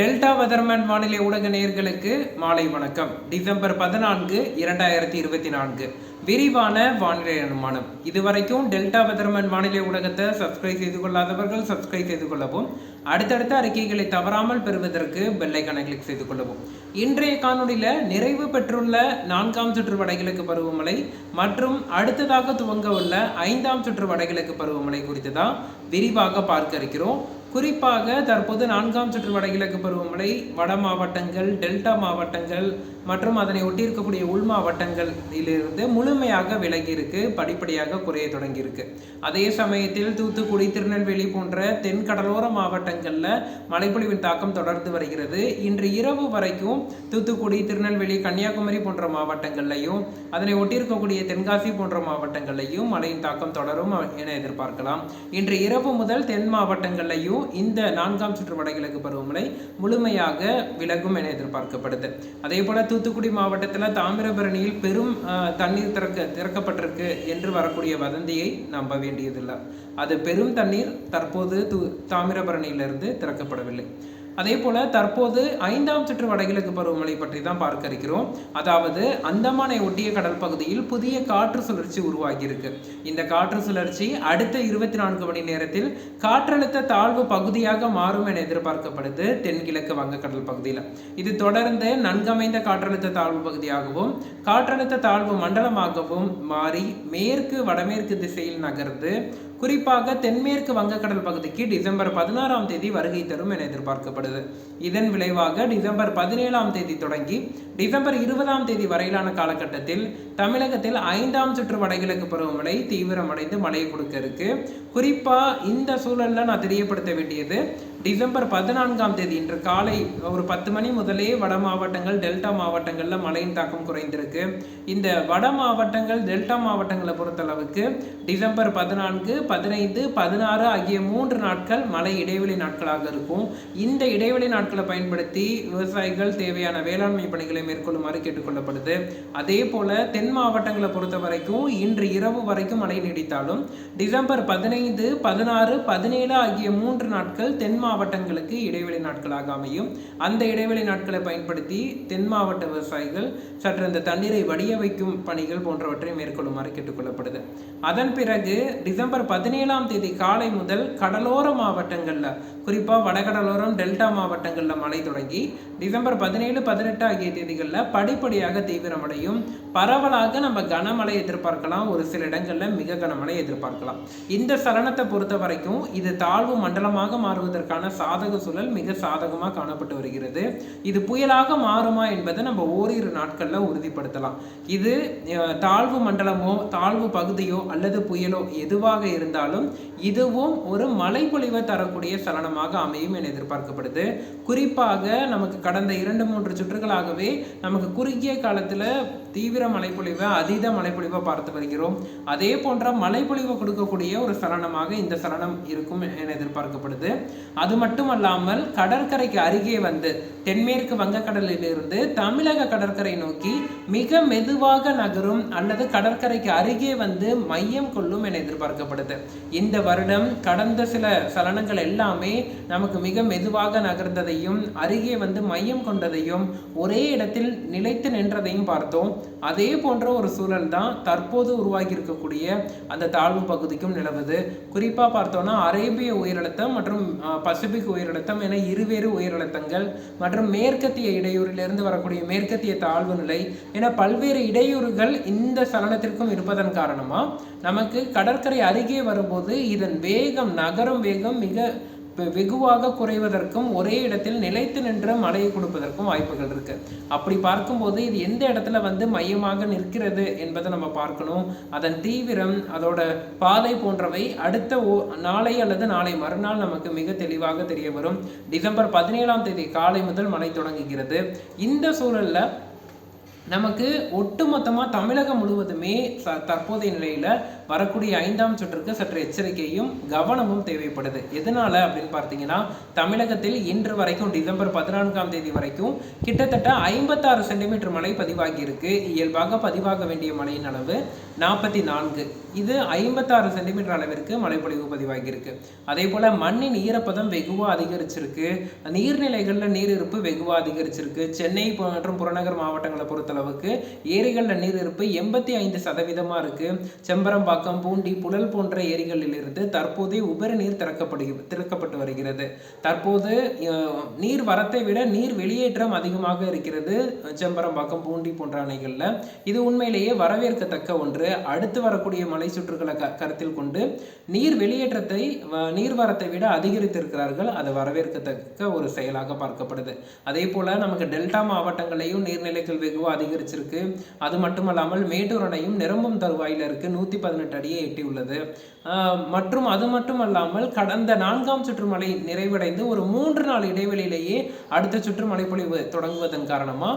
Delta weatherman வானிலை ஊடக நேயர்களுக்கு மாலை வணக்கம். டிசம்பர் பதினான்கு இரண்டாயிரத்தி இருபத்தி நான்கு. விரிவான வானிலை அனுமானம். இதுவரைக்கும் டெல்டா வெதர்மேன் வானிலை ஊடகத்தை சப்ஸ்கிரைப் செய்து கொள்ளாதவர்கள் சப்ஸ்கிரைப் செய்து கொள்ளவும் அடுத்தடுத்த அறிக்கைகளை தவறாமல் பெறுவதற்கு பெல்லைக்கான கிளிக் செய்து கொள்ளவும். இன்றைய காணொலியில் நிறைவு பெற்றுள்ள நான்காம் சுற்று வடகிழக்கு பருவமழை மற்றும் அடுத்ததாக துவங்க உள்ள ஐந்தாம் சுற்று வடகிழக்கு பருவமழை குறித்து தான் விரிவாக பார்க்க இருக்கிறோம். குறிப்பாக தற்போது நான்காம் சுற்று வடகிழக்கு பருவமழை வட மாவட்டங்கள் டெல்டா மாவட்டங்கள் மற்றும் அதனை ஒட்டியிருக்கக்கூடிய உள் மாவட்டங்களிலிருந்து முழுமையாக விலகியிருக்கு படிப்படியாக குறைய தொடங்கியிருக்கு. அதே சமயத்தில் தூத்துக்குடி திருநெல்வேலி போன்ற தென் கடலோர மாவட்டங்களில் மழைப்பொழிவின் தாக்கம் தொடர்ந்து வருகிறது. இன்று இரவு வரைக்கும் தூத்துக்குடி திருநெல்வேலி கன்னியாகுமரி போன்ற மாவட்டங்கள்லையும் அதனை ஒட்டியிருக்கக்கூடிய தென்காசி போன்ற மாவட்டங்கள்லையும் மழையின் தாக்கம் தொடரும் என எதிர்பார்க்கலாம். இன்று இரவு முதல் தென் மாவட்டங்கள்லையும் இந்த நான்காம் சுற்று வடகிழக்கு பருவமழை முழுமையாக விலகும் என எதிர்பார்க்கப்படுது. அதே போல தூத்துக்குடி மாவட்டத்தில் தாமிரபரணியில் பெரும் அஹ், தண்ணீர் திறக்க திறக்கப்பட்டிருக்கு என்று வரக்கூடிய வதந்தியை நம்ப வேண்டியதில்லை. அது பெரும் தண்ணீர் தற்போது தாமிரபரணியிலிருந்து திறக்கப்படவில்லை. அதே போல தற்போது ஐந்தாம் சுற்று வடகிழக்கு பருவமழை பற்றி தான் பார்க்க இருக்கிறோம். அதாவது அந்தமானை ஒட்டிய கடல் பகுதியில் புதிய காற்று சுழற்சி உருவாகி இருக்கு இந்த காற்று சுழற்சி அடுத்த இருபத்தி நான்கு மணி நேரத்தில் காற்றழுத்த தாழ்வு பகுதியாக மாறும் என எதிர்பார்க்கப்படுது தென்கிழக்கு வங்கக்கடல் பகுதியில். இது தொடர்ந்து நன்கமைந்த காற்றழுத்த தாழ்வு பகுதியாகவும் காற்றழுத்த தாழ்வு மண்டலமாகவும் மாறி மேற்கு வடமேற்கு திசையில் நகர்ந்து குறிப்பாக தென்மேற்கு வங்கக்கடல் பகுதிக்கு டிசம்பர் பதினாறாம் தேதி வருகை தரும் என எதிர்பார்க்கப்படுது. இதன் விளைவாக டிசம்பர் பதினேழாம் தேதி தொடங்கி டிசம்பர் இருபதாம் தேதி வரையிலான காலகட்டத்தில் தமிழகத்தில் ஐந்தாம் சுற்று வடகிழக்கு பருவமழை தீவிரமடைந்து மழை கொடுக்க இருக்கு. குறிப்பாக இந்த சூழலில் நான் தெரியப்படுத்த வேண்டியது டிசம்பர் பதினான்காம் தேதி இன்று காலை ஒரு பத்து மணி முதலே வட மாவட்டங்கள் டெல்டா மாவட்டங்களில் மழையின் தாக்கம் குறைந்திருக்கு. இந்த வட மாவட்டங்கள் டெல்டா மாவட்டங்களை பொறுத்தளவுக்கு டிசம்பர் பதினான்கு பதினைந்து பதினாறு ஆகிய மூன்று நாட்கள் மழை இடைவெளி நாட்களாக இருக்கும். இந்த இடைவெளி நாட்களை பயன்படுத்தி விவசாயிகள் தேவையான வேளாண்மை பணிகளை மேற்கொள்ளுமாறு கேட்டுக்கொள்ளப்படுது. அதே போல தென் தென் மாவட்டங்களை பொறுத்த வரைக்கும் இன்று இரவு வரைக்கும் மழை நீடித்தாலும் டிசம்பர் பதினைந்து பதினாறு பதினேழு ஆகிய மூன்று நாட்கள் தென் மாவட்டங்களுக்கு இடைவெளி நாட்களாக அமையும். அந்த இடைவெளி நாட்களை பயன்படுத்தி தென் மாவட்ட விவசாயிகள் சற்று அந்த தண்ணீரை வடிய வைக்கும் பணிகள் போன்றவற்றை மேற்கொள்ளுமாறு கேட்டுக்கொள்ளப்படுது அதன் பிறகு டிசம்பர் பதினேழாம் தேதி காலை முதல் கடலோர மாவட்டங்களில் குறிப்பாக வடகடலோரம் டெல்டா மாவட்டங்களில் மழை தொடங்கி டிசம்பர் பதினேழு பதினெட்டு ஆகிய தேதிகளில் படிப்படியாக தீவிரமடையும். பரவலாக நம்ம கனமழை எதிர்பார்க்கலாம். ஒரு சில இடங்களில் மிக கனமழை எதிர்பார்க்கலாம். இந்த சலனத்தை பொறுத்த வரைக்கும் இது தாழ்வு மண்டலமாக மாறுவதற்கான சாதக சூழல் மிக சாதகமாக காணப்பட்டு வருகிறது. இது புயலாக மாறுமா என்பதை நம்ம ஓரிரு நாட்களில் உறுதிப்படுத்தலாம். இது தாழ்வு மண்டலமோ தாழ்வு பகுதியோ அல்லது புயலோ எதுவாக இருந்தாலும் இதுவும் ஒரு மழைப்பொழிவை தரக்கூடிய சலனமாக அமையும் என எதிர்பார்க்கப்படுது. குறிப்பாக நமக்கு கடந்த இரண்டு மூன்று சுற்றுகளாகவே நமக்கு குறுகிய காலத்தில் தீவிர மழைப்பொழிவை அதீத மழைப்பொழிவை பார்த்து வருகிறோம். அதே போன்ற மழைப்பொழிவை கொடுக்கக்கூடிய ஒரு சலனமாக இந்த சலனம் இருக்கும் என எதிர்பார்க்கப்படுது. அது மட்டுமல்லாமல் கடற்கரைக்கு அருகே வந்து தென்மேற்கு வங்கக்கடலிலிருந்து தமிழக கடற்கரை நோக்கி மிக மெதுவாக நகரும் அல்லது கடற்கரைக்கு அருகே வந்து மையம் கொள்ளும் என எதிர்பார்க்கப்படுது. இந்த வருடம் கடந்த சில சலனங்கள் எல்லாமே நமக்கு மிக மெதுவாக நகர்ந்ததையும் அருகே வந்து மையம் கொண்டதையும் ஒரே இடத்தில் நிலைத்து நின்றதையும் பார்த்தோம். அதே போன்ற ஒரு சூழல் தான் தற்போது உருவாகி இருக்கக்கூடிய அந்த தாழ்வு பகுதிக்கும் நிலவுது. குறிப்பாக பார்த்தோம்னா அரேபிய உயரழுத்தம் மற்றும் பசிபிக் உயரழுத்தம் என இருவேறு உயரழுத்தங்கள் மற்றும் மேற்கத்திய இடையூறிலிருந்து வரக்கூடிய மேற்கத்திய தாழ்வு நிலை. என பல்வேறு இடையூறுகள் இந்த சலனத்திற்கும் இருப்பதன் காரணமா? நமக்கு கடற்கரை அருகே வரும்போது இதன் வேகம் நகரும் வேகம் மிக வெகுவாக குறைவதற்கும் ஒரே இடத்தில் நிலைத்து நின்ற மழையை கொடுப்பதற்கும் வாய்ப்புகள் இருக்கு. அப்படி பார்க்கும்போது இது எந்த இடத்துல வந்து மையமாக நிற்கிறது என்பதை நம்ம பார்க்கணும். அதன் தீவிரம் அதோட பாதை போன்றவை அடுத்த ஓ நாளை அல்லது நாளை மறுநாள் நமக்கு மிக தெளிவாக தெரிய வரும். டிசம்பர் பதினேழாம் தேதி காலை முதல் மழை தொடங்குகிறது. இந்த சூழல்ல நமக்கு ஒட்டுமொத்தமாக தமிழகம் முழுவதுமே ச தற்போதைய நிலையில் வரக்கூடிய ஐந்தாம் சுற்றுக்கு சற்று எச்சரிக்கையும் கவனமும் தேவைப்படுது. எதனால அப்படின்னு பார்த்தீங்கன்னா தமிழகத்தில் இன்று வரைக்கும் டிசம்பர் பதினான்காம் தேதி வரைக்கும் கிட்டத்தட்ட ஐம்பத்தாறு சென்டிமீட்டர் மழை பதிவாகி இருக்கு. இயல்பாக பதிவாக வேண்டிய மழையின் அளவு நாற்பத்தி நான்கு இது ஐம்பத்தாறு சென்டிமீட்டர் அளவிற்கு மழைப்பொழிவு பதிவாகியிருக்கு அதே போல மண்ணின் ஈரப்பதம் வெகுவாக அதிகரிச்சிருக்கு. நீர்நிலைகளில் நீர் இருப்பு வெகுவாக அதிகரிச்சிருக்கு. சென்னை மற்றும் புறநகர் மாவட்டங்களை பொறுத்தளவுக்கு ஏரிகளில் நீர் இருப்பு எண்பத்தி ஐந்து சதவீதமாக இருக்கு. செம்பரம்பாக்கம் பூண்டி புழல் போன்ற ஏரிகளில் இருந்து தற்போதே உபரி நீர் திறக்கப்படுகிறது திறக்கப்பட்டு வருகிறது. தற்போது நீர் வரத்தை விட நீர் வெளியேற்றம் அதிகமாக இருக்கிறது செம்பரம்பாக்கம் பூண்டி போன்ற அணைகளில். இது உண்மையிலேயே வரவேற்கத்தக்க ஒன்று. அடுத்து வரக்கூடிய மலை சுற்றுகளை க கருத்தில் கொண்டு நீர் வெளியேற்றத்தை நீர் நீர்வரத்தை விட அதிகரித்திருக்கிறார்கள். அது வரவேற்கத்தக்க ஒரு செயலாக பார்க்கப்படுது. அதே போல நமக்கு டெல்டா மாவட்டங்களையும் நீர்நிலைகள் வெகுவாக அதிகரிச்சிருக்கு. அது மட்டுமல்லாமல் மேட்டூர் அணையும் நிரம்பும் தருவாயில் இருக்கு. நூற்றி பதினெட்டு அடியை எட்டியுள்ளது ஆஹ் மற்றும் அது மட்டுமல்லாமல் கடந்த நான்காம் சுற்று மழை நிறைவடைந்து ஒரு மூன்று நாள் இடைவெளியிலேயே அடுத்த சுற்று மழைப்பொழிவு தொடங்குவதன் காரணமா?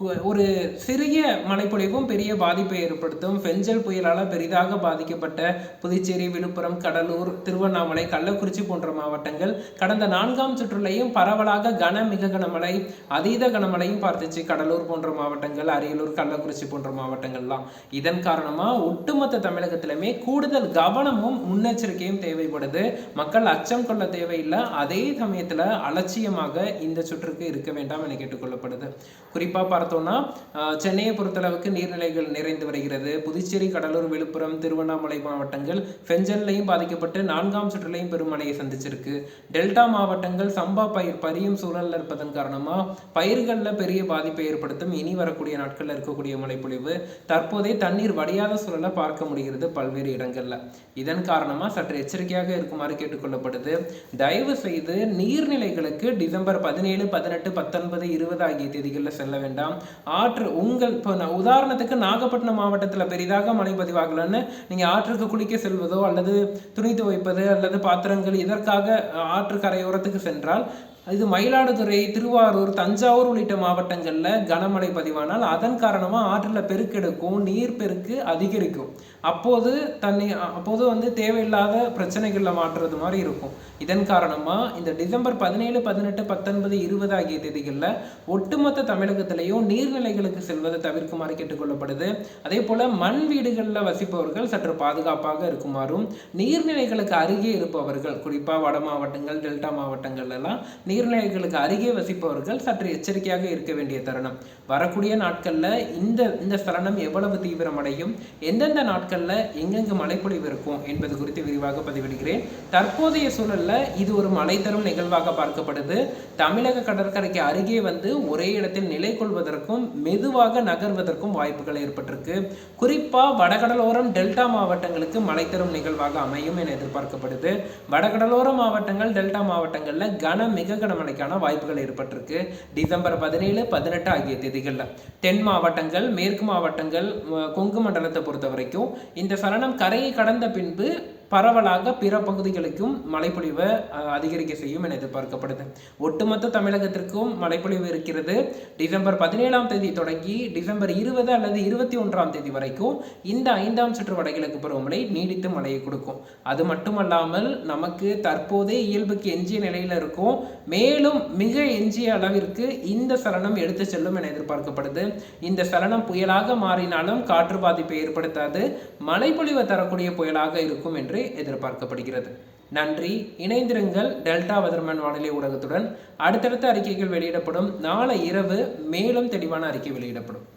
ஒரு சிறிய மழைப்பொழிவும் பெரிய பாதிப்பை ஏற்படுத்தும். பெஞ்சல் புயலால் பெரிதாக பாதிக்கப்பட்ட புதுச்சேரி விழுப்புரம் கடலூர் திருவண்ணாமலை கள்ளக்குறிச்சி போன்ற மாவட்டங்கள் கடந்த நான்காம் சுற்றுலையும் பரவலாக கன மிக கனமழை அதீத கனமழையும் பார்த்துச்சு. கடலூர் போன்ற மாவட்டங்கள் அரியலூர் கள்ளக்குறிச்சி போன்ற மாவட்டங்கள்லாம். இதன் காரணமா ஒட்டுமொத்த தமிழகத்திலுமே கூடுதல் கவனமும் முன்னெச்சரிக்கையும் தேவைப்படுது. மக்கள் அச்சம் கொள்ள தேவையில்லை. அதே சமயத்தில் அலட்சியமாக இந்த சுற்றுக்கு இருக்க வேண்டாம் என கேட்டுக்கொள்ளப்படுது. குறிப்பா பார்த்தோம்னா சென்னையை பொறுத்தளவுக்கு நீர்நிலைகள் நிறைந்து வருகிறது. புதுச்சேரி கடலூர் விழுப்புரம் திருவண்ணாமலை மாவட்டங்கள் பெஞ்சல்லையும் பாதிக்கப்பட்டு நான்காம் சுற்றுலையும் பெருமழையை சந்திச்சிருக்கு. டெல்டா மாவட்டங்கள் சம்பா பயிர் பரியும் சூழலில் இருப்பதன் காரணமாக பயிர்களில் பெரிய பாதிப்பை ஏற்படுத்தும் இனி வரக்கூடிய நாட்களில் இருக்கக்கூடிய மழைப்பொழிவு தற்போதே தண்ணீர் வடியாத சூழலை பார்க்க முடிகிறது பல்வேறு இடங்களில். இதன் காரணமாக சற்று எச்சரிக்கையாக இருக்குமாறு கேட்டுக்கொள்ளப்படுது. தயவு செய்து நீர்நிலைகளுக்கு டிசம்பர் பதினேழு பதினெட்டு பத்தொன்பது இருபது ஆகிய தேதிகளில் செல்ல வேண்டாம். ஆற்று உங்கள் இப்போ நான் உதாரணத்துக்கு நாகப்பட்டினம் மாவட்டத்தில் பெரிதாக மழை பதிவாகலன்னு நீங்கள் ஆற்றுக்கு குளிக்க செல்வதோ அல்லது துணி துவைப்பது அல்லது பாத்திரங்கள் இதற்காக அஹ், ஆற்று கரையோரத்துக்கு சென்றால் இது மயிலாடுதுறை திருவாரூர் தஞ்சாவூர் உள்ளிட்ட மாவட்டங்களில் கனமழை பதிவானால் அதன் காரணமாக ஆற்றில் பெருக்கெடுக்கும் நீர் பெருக்கு அதிகரிக்கும். அப்போது தண்ணி அப்போது வந்து தேவையில்லாத பிரச்சனைகளில் மாற்றுறது மாதிரி இருக்கும். இதன் காரணமாக இந்த டிசம்பர் பதினேழு பதினெட்டு பத்தொன்பது இருபது ஆகிய தேதிகளில் ஒட்டுமொத்த தமிழகத்திலையும் நீர்நிலைகளுக்கு செல்வதை தவிர்க்குமாறு கேட்டுக்கொள்ளப்படுது. அதே போல் மண் வீடுகளில் வசிப்பவர்கள் சற்று பாதுகாப்பாக இருக்குமாறும் நீர்நிலைகளுக்கு அருகே இருப்பவர்கள் குறிப்பாக வட மாவட்டங்கள் டெல்டா மாவட்டங்கள் எல்லாம் நீர்நிலைகளுக்கு அருகே வசிப்பவர்கள் சற்று எச்சரிக்கையாக இருக்க வேண்டிய தருணம். வரக்கூடிய நாட்களில் இந்த இந்த சலனம் எவ்வளவு தீவிரமடையும்? எந்தெந்த நாட்களில் எங்கெங்கு மழைப்பொழிவு இருக்கும் என்பது குறித்து விரிவாக பதிவிடுகிறேன். தற்போதைய சூழல்ல இது ஒரு மழை தரும் நிகழ்வாக பார்க்கப்படுது. தமிழக கடற்கரைக்கு அருகே வந்து ஒரே இடத்தில் நிலை கொள்வதற்கும் மெதுவாக நகர்வதற்கும் வாய்ப்புகள் ஏற்பட்டிருக்கு. குறிப்பா வடகடலோரம் டெல்டா மாவட்டங்களுக்கு மழை தரும் நிகழ்வாக அமையும் என எதிர்பார்க்கப்படுது. வடகடலோர மாவட்டங்கள் டெல்டா மாவட்டங்களில் கன மிக கனமழைக்கான வாய்ப்புகள் ஏற்பட்டிருக்கு. டிசம்பர் பதினேழு பதினெட்டு ஆகிய தேதிகளில். தென் மாவட்டங்கள் மேற்கு மாவட்டங்கள் கொங்கு மண்டலத்தை பொறுத்த வரைக்கும் இந்த சலனம் கரையை கடந்த பின்பு பரவலாக பிற பகுதிகளுக்கும் மழைப்பொழிவை அதிகரிக்க செய்யும் என எதிர்பார்க்கப்படுது. ஒட்டுமொத்த தமிழகத்திற்கும் மழைப்பொழிவு இருக்கிறது. டிசம்பர் பதினேழாம் தேதி தொடங்கி டிசம்பர் இருபது அல்லது இருபத்தி ஒன்றாம் தேதி வரைக்கும் இந்த ஐந்தாம் சுற்று வடகிழக்கு பருவமழை நீடித்து மழையை கொடுக்கும். அது மட்டுமல்லாமல் நமக்கு தற்போதே இயல்புக்கு எஞ்சிய நிலையில் இருக்கும். மேலும் மிக எஞ்சிய அளவிற்கு இந்த சலனம் எடுத்து செல்லும் என எதிர்பார்க்கப்படுது. இந்த சலனம் புயலாக மாறினாலும் காற்று பாதிப்பை ஏற்படுத்தாது. மழைப்பொழிவை தரக்கூடிய புயலாக இருக்கும் என்று எதிர்பார்க்கப்படுகிறது. நன்றி. இணைந்திருங்கள் டெல்டா வதர்மன் வானிலை ஊடகத்துடன். அடுத்தடுத்த அறிக்கைகள் வெளியிடப்படும். நாளை இரவு மேலும் தெளிவான அறிக்கை வெளியிடப்படும்.